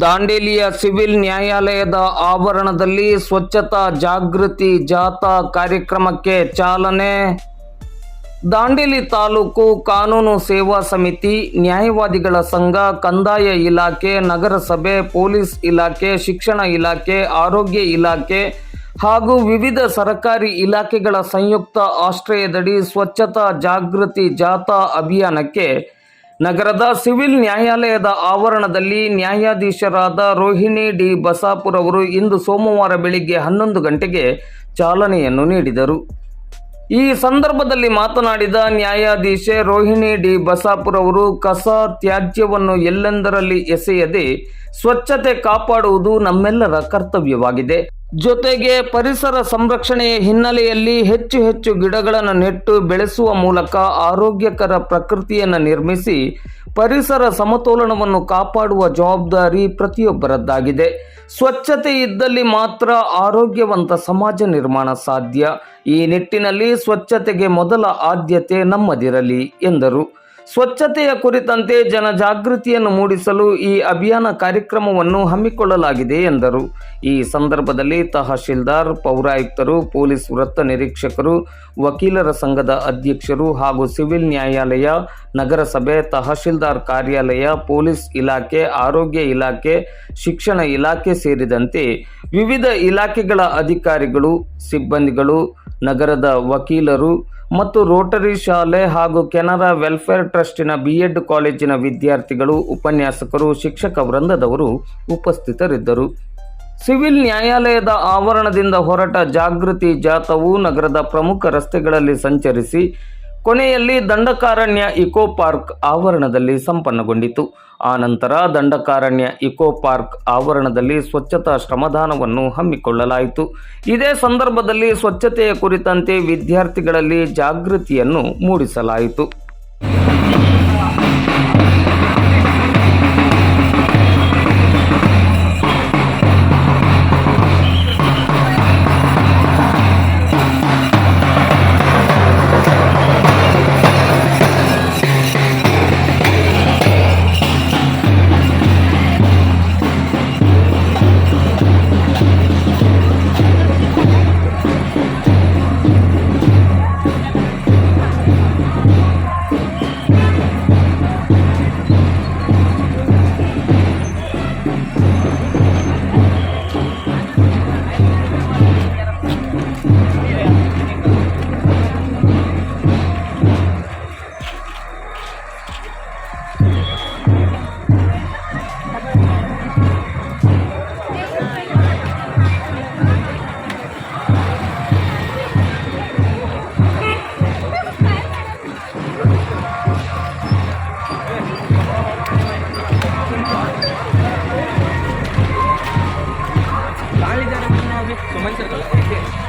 ದಾಂಡೇಲಿಯ civil ನ್ಯಾಯಾಲಯದ ಆವರಣದಲ್ಲಿ ಸ್ವಚ್ಛತಾ ಜಾಗೃತಿ ಜಾಥಾ ಕಾರ್ಯಕ್ರಮಕ್ಕೆ ಚಾಲನೆ. ದಾಂಡೇಲಿ ತಾಲೂಕು ಕಾನೂನು ಸೇವಾ ಸಮಿತಿ, ನ್ಯಾಯವಾದಿಗಳ ಸಂಘ, ಕಂದಾಯ ಇಲಾಖೆ, ನಗರಸಭೆ, ಪೊಲೀಸ್ ಇಲಾಖೆ, ಶಿಕ್ಷಣ ಇಲಾಖೆ, ಆರೋಗ್ಯ ಇಲಾಖೆ ಹಾಗೂ ವಿವಿಧ ಸರ್ಕಾರಿ ಇಲಾಖೆಗಳ ಸಂಯುಕ್ತ ಆಶ್ರಯದಡಿ ಸ್ವಚ್ಛತಾ ಜಾಗೃತಿ ಜಾಥಾ ಅಭಿಯಾನಕ್ಕೆ ನಗರದ ಸಿವಿಲ್ ನ್ಯಾಯಾಲಯದ ಆವರಣದಲ್ಲಿ ನ್ಯಾಯಾಧೀಶರಾದ ರೋಹಿಣಿ ಡಿ ಬಸಾಪುರ್ ಅವರು ಇಂದು ಸೋಮವಾರ ಬೆಳಿಗ್ಗೆ ಹನ್ನೊಂದು ಗಂಟೆಗೆ ಚಾಲನೆಯನ್ನು ನೀಡಿದರು. ಈ ಸಂದರ್ಭದಲ್ಲಿ ಮಾತನಾಡಿದ ನ್ಯಾಯಾಧೀಶೆ ರೋಹಿಣಿ ಡಿ ಬಸಾಪುರ್ ಅವರು, ಕಸ ತ್ಯಾಜ್ಯವನ್ನು ಎಲ್ಲೆಂದರಲ್ಲಿ ಎಸೆಯದೆ ಸ್ವಚ್ಛತೆ ಕಾಪಾಡುವುದು ನಮ್ಮೆಲ್ಲರ ಕರ್ತವ್ಯವಾಗಿದೆ. ಜೊತೆಗೆ ಪರಿಸರ ಸಂರಕ್ಷಣೆಯ ಹಿನ್ನೆಲೆಯಲ್ಲಿ ಹೆಚ್ಚು ಹೆಚ್ಚು ಗಿಡಗಳನ್ನು ನೆಟ್ಟು ಬೆಳೆಸುವ ಮೂಲಕ ಆರೋಗ್ಯಕರ ಪ್ರಕೃತಿಯನ್ನು ನಿರ್ಮಿಸಿ ಪರಿಸರ ಸಮತೋಲನವನ್ನು ಕಾಪಾಡುವ ಜವಾಬ್ದಾರಿ ಪ್ರತಿಯೊಬ್ಬರದ್ದಾಗಿದೆ. ಸ್ವಚ್ಛತೆ ಇದ್ದಲ್ಲಿ ಮಾತ್ರ ಆರೋಗ್ಯವಂತ ಸಮಾಜ ನಿರ್ಮಾಣ ಸಾಧ್ಯ. ಈ ನಿಟ್ಟಿನಲ್ಲಿ ಸ್ವಚ್ಛತೆಗೆ ಮೊದಲ ಆದ್ಯತೆ ನಮ್ಮದಿರಲಿ, ಎಂದರು. ಸ್ವಚ್ಛತೆಯ ಕುರಿತಂತೆ ಜನಜಾಗೃತಿಯನ್ನು ಮೂಡಿಸಲು ಈ ಅಭಿಯಾನ ಕಾರ್ಯಕ್ರಮವನ್ನು ಹಮ್ಮಿಕೊಳ್ಳಲಾಗಿದೆ ಎಂದರು. ಈ ಸಂದರ್ಭದಲ್ಲಿ ತಹಶೀಲ್ದಾರ್, ಪೌರಾಯುಕ್ತರು, ಪೊಲೀಸ್ ವೃತ್ತ ನಿರೀಕ್ಷಕರು, ವಕೀಲರ ಸಂಘದ ಅಧ್ಯಕ್ಷರು ಹಾಗೂ ಸಿವಿಲ್ ನ್ಯಾಯಾಲಯ, ನಗರಸಭೆ, ತಹಶೀಲ್ದಾರ್ ಕಾರ್ಯಾಲಯ, ಪೊಲೀಸ್ ಇಲಾಖೆ, ಆರೋಗ್ಯ ಇಲಾಖೆ, ಶಿಕ್ಷಣ ಇಲಾಖೆ ಸೇರಿದಂತೆ ವಿವಿಧ ಇಲಾಖೆಗಳ ಅಧಿಕಾರಿಗಳು, ಸಿಬ್ಬಂದಿಗಳು, ನಗರದ ವಕೀಲರು ಮತ್ತು ರೋಟರಿ ಶಾಲೆ ಹಾಗೂ ಕೆನರಾ ವೆಲ್ಫೇರ್ ಟ್ರಸ್ಟಿನ ಬಿ ಎಡ್ ಕಾಲೇಜಿನ ವಿದ್ಯಾರ್ಥಿಗಳು, ಉಪನ್ಯಾಸಕರು, ಶಿಕ್ಷಕ ವೃಂದದವರು ಉಪಸ್ಥಿತರಿದ್ದರು. ಸಿವಿಲ್ ನ್ಯಾಯಾಲಯದ ಆವರಣದಿಂದ ಹೊರಟ ಜಾಗೃತಿ ಜಾಥವು ನಗರದ ಪ್ರಮುಖ ರಸ್ತೆಗಳಲ್ಲಿ ಸಂಚರಿಸಿ ಕೊನೆಯಲ್ಲಿ ದಂಡಕಾರಣ್ಯ ಇಕೋ ಪಾರ್ಕ್ ಆವರಣದಲ್ಲಿ ಸಂಪನ್ನಗೊಂಡಿತು. ಆನಂತರ ದಂಡಕಾರಣ್ಯ ಇಕೋ ಪಾರ್ಕ್ ಆವರಣದಲ್ಲಿ ಸ್ವಚ್ಛತಾ ಶ್ರಮದಾನವನ್ನು ಹಮ್ಮಿಕೊಳ್ಳಲಾಯಿತು. ಇದೇ ಸಂದರ್ಭದಲ್ಲಿ ಸ್ವಚ್ಛತೆಯ ಕುರಿತಂತೆ ವಿದ್ಯಾರ್ಥಿಗಳಲ್ಲಿ ಜಾಗೃತಿಯನ್ನು ಮೂಡಿಸಲಾಯಿತು. 我们选择了 ak